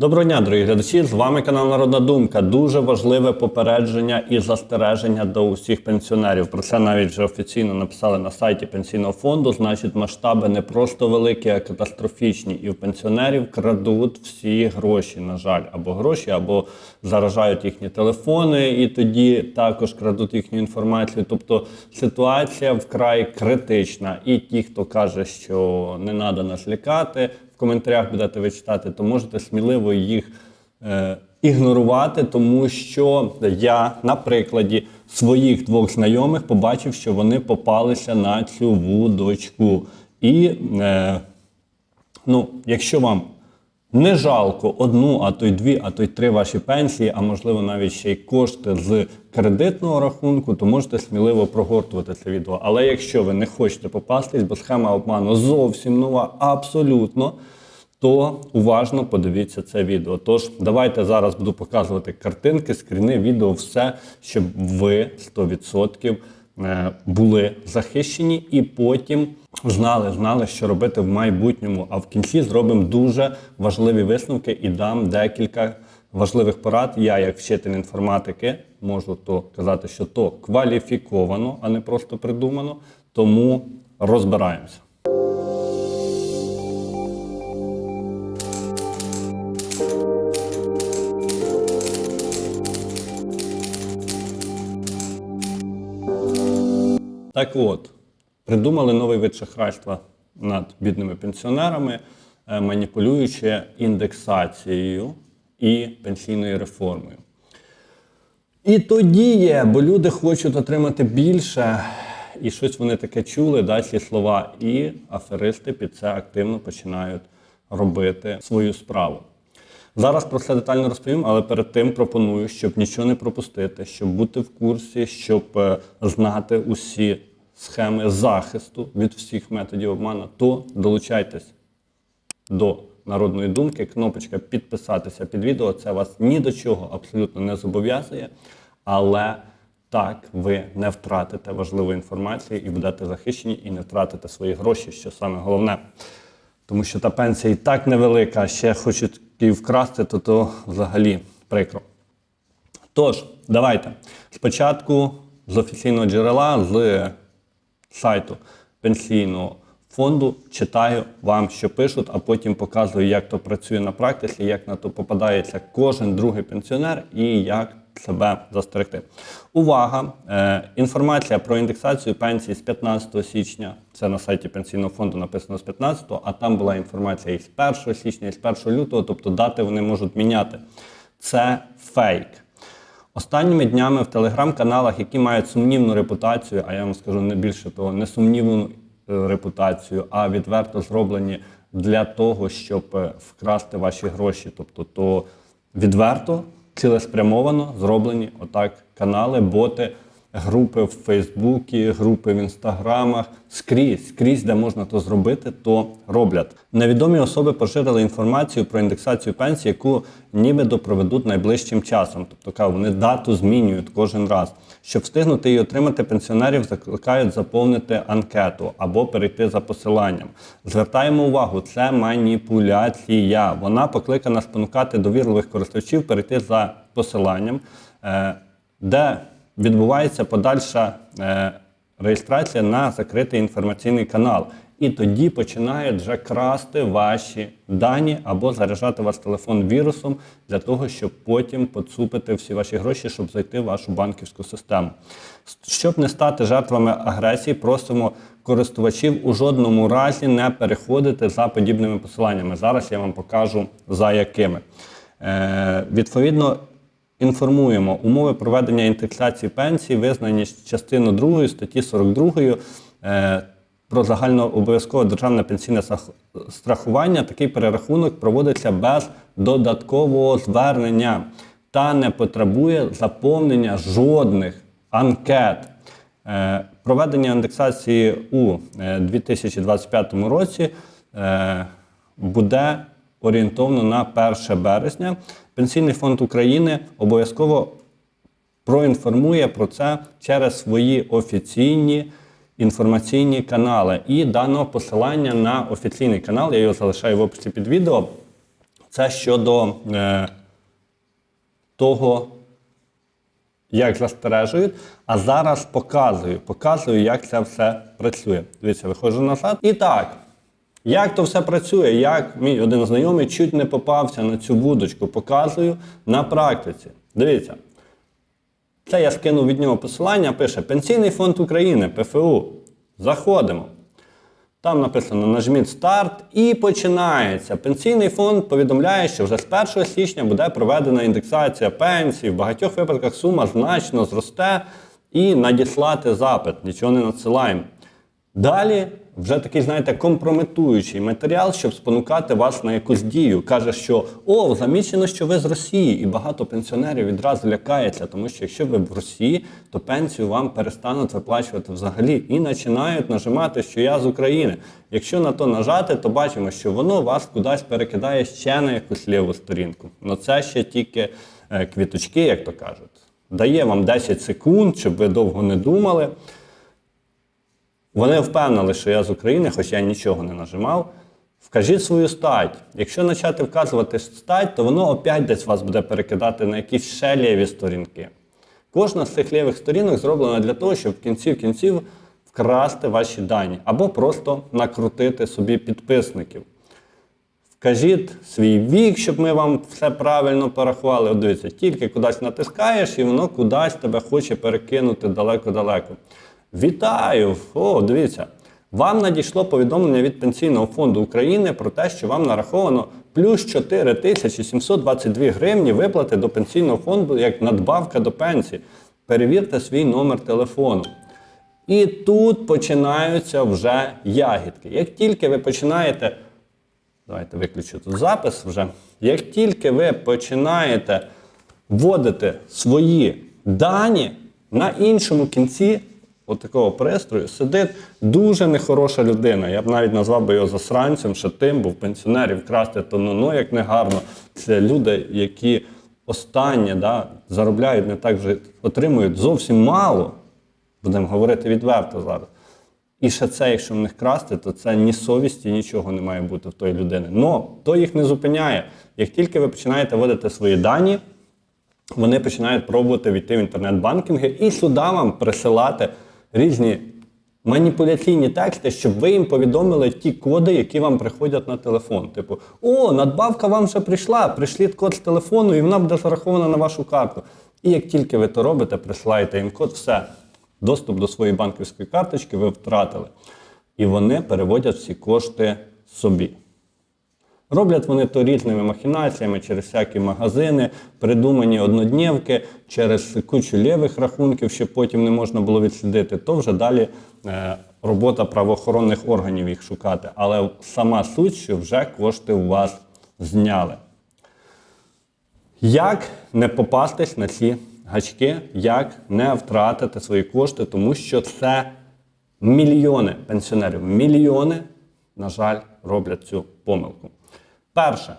Доброго дня, дорогі глядачі! З вами канал Народна Думка. Дуже важливе попередження і застереження до усіх пенсіонерів. Про це навіть вже офіційно написали на сайті пенсійного фонду. Значить, масштаби не просто великі, а катастрофічні. І в пенсіонерів крадуть всі гроші, на жаль, або гроші, або заражають їхні телефони, і тоді також крадуть їхню інформацію. Тобто ситуація вкрай критична. І ті, хто каже, що не треба нас лякати в коментарях будете ви читати, то можете сміливо їх е, ігнорувати, тому що я на прикладі своїх двох знайомих побачив, що вони попалися на цю вудочку. І е, ну, якщо вам не жалко одну, а то й дві, а то й три ваші пенсії, а можливо навіть ще й кошти з кредитного рахунку, то можете сміливо прогортувати це відео. Але якщо ви не хочете попастись, бо схема обману зовсім нова, абсолютно. То уважно подивіться це відео. Тож давайте зараз буду показувати картинки, скріни, відео, все, щоб ви 100% е, були захищені і потім знали, знали, що робити в майбутньому. А в кінці зробимо дуже важливі висновки і дам декілька важливих порад. Я, як вчитель інформатики, можу то казати, що то кваліфіковано, а не просто придумано. Тому розбираємося. Так от, придумали новий вид шахрайства над бідними пенсіонерами, е, маніпулюючи індексацією і пенсійною реформою. І тоді є, бо люди хочуть отримати більше, і щось вони таке чули, да, ці слова, і аферисти під це активно починають робити свою справу. Зараз про це детально розповім, але перед тим пропоную, щоб нічого не пропустити, щоб бути в курсі, щоб е, знати усі схеми захисту від всіх методів обману, то долучайтесь до народної думки. Кнопочка підписатися під відео. Це вас ні до чого абсолютно не зобов'язує, але так ви не втратите важливу інформацію і будете захищені, і не втратите свої гроші, що саме головне. Тому що та пенсія і так невелика, ще хочуть її вкрасти, то то взагалі прикро. Тож, давайте спочатку з офіційного джерела, з сайту пенсійного фонду читаю вам, що пишуть, а потім показую, як то працює на практиці, як на то попадається кожен другий пенсіонер і як себе застерегти. Увага! Е, інформація про індексацію пенсії з 15 січня. Це на сайті пенсійного фонду написано з 15, а там була інформація і з 1 січня, і з 1 лютого, тобто дати вони можуть міняти. Це фейк. Останніми днями в телеграм-каналах, які мають сумнівну репутацію, а я вам скажу не більше того, не сумнівну е, репутацію, а відверто зроблені для того, щоб е, вкрасти ваші гроші. Тобто, то відверто, цілеспрямовано зроблені отак канали, боти, групи в Фейсбуці, групи в інстаграмах, скрізь, скрізь, де можна то зробити, то роблять. Невідомі особи поширили інформацію про індексацію пенсії, яку нібито проведуть найближчим часом. Тобто вони дату змінюють кожен раз. Щоб встигнути її отримати, пенсіонерів закликають заповнити анкету або перейти за посиланням. Звертаємо увагу, це маніпуляція. Вона покликана спонукати довірливих користувачів перейти за посиланням, е, де відбувається подальша е, реєстрація на закритий інформаційний канал. І тоді починають вже красти ваші дані або заряджати ваш телефон вірусом для того, щоб потім поцупити всі ваші гроші, щоб зайти в вашу банківську систему. Щоб не стати жертвами агресії, просимо користувачів у жодному разі не переходити за подібними посиланнями. Зараз я вам покажу за якими. Е, відповідно, Інформуємо, умови проведення індексації пенсії визнані частиною 2 статті 42 е, про загальнообов'язкове державне пенсійне страхування. Такий перерахунок проводиться без додаткового звернення та не потребує заповнення жодних анкет. Е, Проведення індексації у е, 2025 році е, буде орієнтовно на 1 березня. Пенсійний фонд України обов'язково проінформує про це через свої офіційні інформаційні канали. І даного посилання на офіційний канал, я його залишаю в описі під відео. Це щодо е, того, як застережують, а зараз показую, показую, як це все працює. Дивіться, виходжу назад. І так, як то все працює, як мій один знайомий чуть не попався на цю вудочку, показую на практиці. Дивіться. Це я скинув від нього посилання, пише Пенсійний фонд України, ПФУ. Заходимо. Там написано нажміть старт і починається. Пенсійний фонд повідомляє, що вже з 1 січня буде проведена індексація пенсій. В багатьох випадках сума значно зросте і надіслати запит. Нічого не надсилаємо. Далі вже такий, знаєте, компрометуючий матеріал, щоб спонукати вас на якусь дію. Каже, що о, замічено, що ви з Росії, і багато пенсіонерів відразу лякається, тому що якщо ви в Росії, то пенсію вам перестануть виплачувати взагалі і починають нажимати, що я з України. Якщо на то нажати, то бачимо, що воно вас кудись перекидає ще на якусь ліву сторінку. Ну це ще тільки е, квіточки, як то кажуть. Дає вам 10 секунд, щоб ви довго не думали. Вони впевнили, що я з України, хоч я нічого не нажимав. Вкажіть свою стать. Якщо почати вказувати стать, то воно опять десь вас буде перекидати на якісь ще ліві сторінки. Кожна з цих лівих сторінок зроблена для того, щоб в кінці в кінців вкрасти ваші дані або просто накрутити собі підписників. Вкажіть свій вік, щоб ми вам все правильно порахували. От дивіться, тільки кудись натискаєш, і воно кудись тебе хоче перекинути далеко-далеко. Вітаю! О, дивіться. Вам надійшло повідомлення від Пенсійного фонду України про те, що вам нараховано плюс 4722 гривні виплати до пенсійного фонду як надбавка до пенсії. Перевірте свій номер телефону. І тут починаються вже ягідки. Як тільки ви починаєте Давайте виключу тут запис вже. Як тільки ви починаєте вводити свої дані, на іншому кінці отакого пристрою сидить дуже нехороша людина. Я б навіть назвав би його засранцем, що тим, бо в пенсіонерів красти то ну, ну як не гарно. Це люди, які останнє да, заробляють не так вже, отримують зовсім мало. Будемо говорити відверто зараз. І ще це, якщо в них красти, то це ні совісті, нічого не має бути в тої людини. Но то їх не зупиняє. Як тільки ви починаєте вводити свої дані, вони починають пробувати війти в інтернет-банкінги і сюди вам присилати різні маніпуляційні тексти, щоб ви їм повідомили ті коди, які вам приходять на телефон. Типу, о, надбавка вам вже прийшла, прийшліть код з телефону, і вона буде зарахована на вашу карту. І як тільки ви то робите, присилаєте їм код, все. Доступ до своєї банківської карточки ви втратили. І вони переводять всі кошти собі. Роблять вони то різними махінаціями через всякі магазини, придумані одноднівки, через кучу лівих рахунків, щоб потім не можна було відслідити, то вже далі е, робота правоохоронних органів їх шукати. Але сама суть, що вже кошти у вас зняли. Як не попастись на ці гачки, як не втратити свої кошти, тому що це мільйони пенсіонерів, мільйони, на жаль, роблять цю помилку. Перше,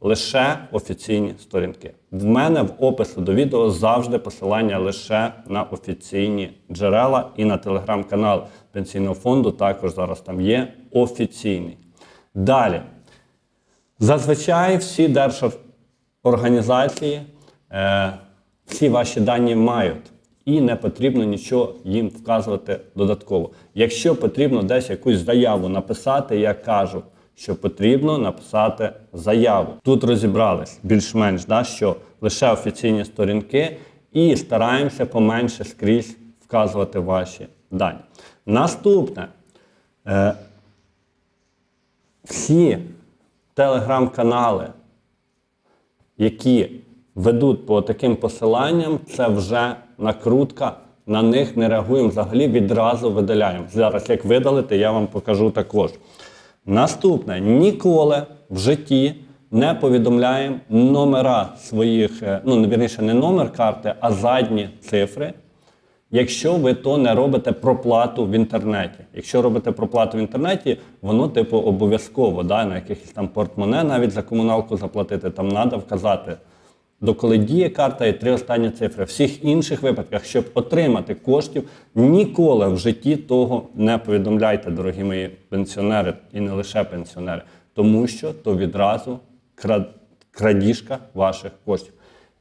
лише офіційні сторінки. В мене в описі до відео завжди посилання лише на офіційні джерела і на телеграм-канал пенсійного фонду. Також зараз там є офіційний. Далі. Зазвичай всі держорганізації е, всі ваші дані мають. І не потрібно нічого їм вказувати додатково. Якщо потрібно десь якусь заяву написати, я кажу, що потрібно написати заяву. Тут розібрались більш-менш, да, що лише офіційні сторінки, і стараємося поменше скрізь вказувати ваші дані. Наступне. Е, всі телеграм-канали, які ведуть по таким посиланням, це вже накрутка. На них не реагуємо взагалі, відразу видаляємо. Зараз, як видалити, я вам покажу також. Наступне, ніколи в житті не повідомляємо номера своїх, е, ну, вірніше, не номер карти, а задні цифри. Якщо ви то не робите проплату в інтернеті. Якщо робите проплату в інтернеті, воно типу обов'язково, да, на якихось там портмоне навіть за комуналку заплатити, там треба вказати, доколи діє карта і три останні цифри. В всіх інших випадках, щоб отримати коштів, ніколи в житті того не повідомляйте, дорогі мої пенсіонери, і не лише пенсіонери, тому що то відразу крад... крадіжка ваших коштів.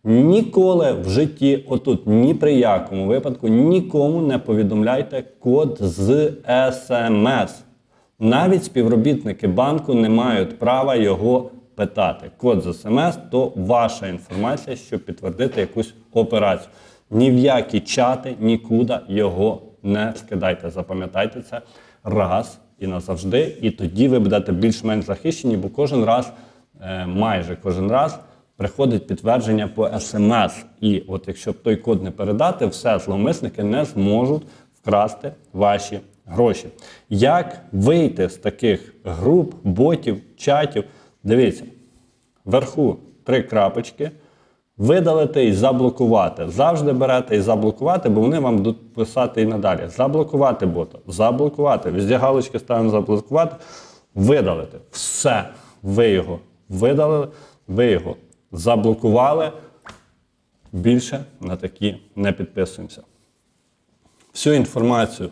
Ніколи в житті, отут, ні при якому випадку, нікому не повідомляйте код з смс. Навіть співробітники банку не мають права його питати. Код з смс то ваша інформація, щоб підтвердити якусь операцію. Ні в які чати, нікуди його не скидайте. Запам'ятайте це раз і назавжди. І тоді ви будете більш-менш захищені, бо кожен раз, е, майже кожен раз, приходить підтвердження по смс. І от якщо той код не передати, все зловмисники не зможуть вкрасти ваші гроші. Як вийти з таких груп, ботів, чатів? Дивіться, вверху три крапочки. Видалити і заблокувати. Завжди берете і заблокувати, бо вони вам будуть писати і надалі. Заблокувати бота, заблокувати. Везде галочки ставимо заблокувати, видалити. Все. Ви його видалили, ви його заблокували. Більше на такі не підписуємося. Всю інформацію,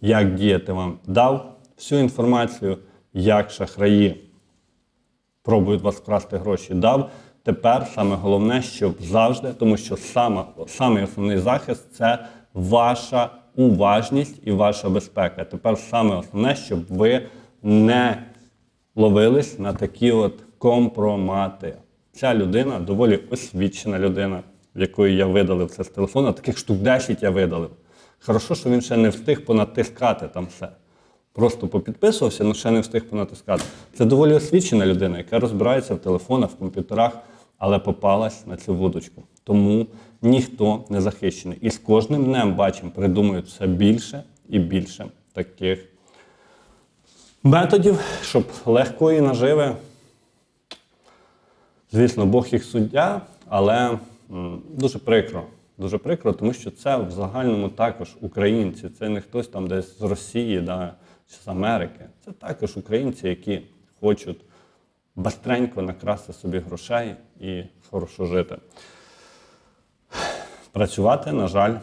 як діяти вам дав, всю інформацію, як шахраї пробують вас вкрасти гроші, дав. Тепер саме головне, щоб завжди, тому що саме, саме основний захист це ваша уважність і ваша безпека. Тепер саме основне, щоб ви не ловились на такі от компромати. Ця людина доволі освічена людина, якої я видалив це з телефону. Таких штук 10 я видалив. Хорошо, що він ще не встиг понатискати там все. Просто попідписувався, але ще не встиг понатискати. Це доволі освічена людина, яка розбирається в телефонах, в комп'ютерах, але попалась на цю вудочку. Тому ніхто не захищений. І з кожним днем бачимо, придумують все більше і більше таких методів, щоб легкої наживи. Звісно, Бог їх суддя, але дуже прикро. Дуже прикро, тому що це в загальному також українці. Це не хтось там десь з Росії да, з Америки. Це також українці, які хочуть бастренько накрасти собі грошей і хорошо жити. Працювати, на жаль,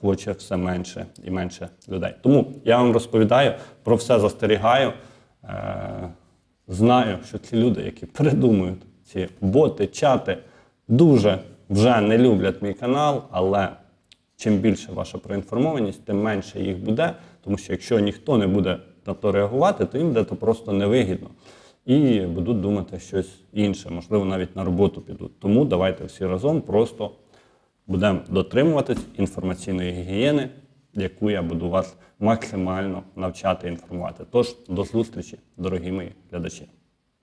хоче все менше і менше людей. Тому я вам розповідаю про все застерігаю. Е, знаю, що ці люди, які придумують ці боти, чати, дуже вже не люблять мій канал, але чим більше ваша проінформованість, тим менше їх буде. Тому що якщо ніхто не буде на то реагувати, то їм буде то просто невигідно. І будуть думати щось інше, можливо, навіть на роботу підуть. Тому давайте всі разом просто будемо дотримуватись інформаційної гігієни, яку я буду вас максимально навчати інформувати. Тож до зустрічі, дорогі мої глядачі.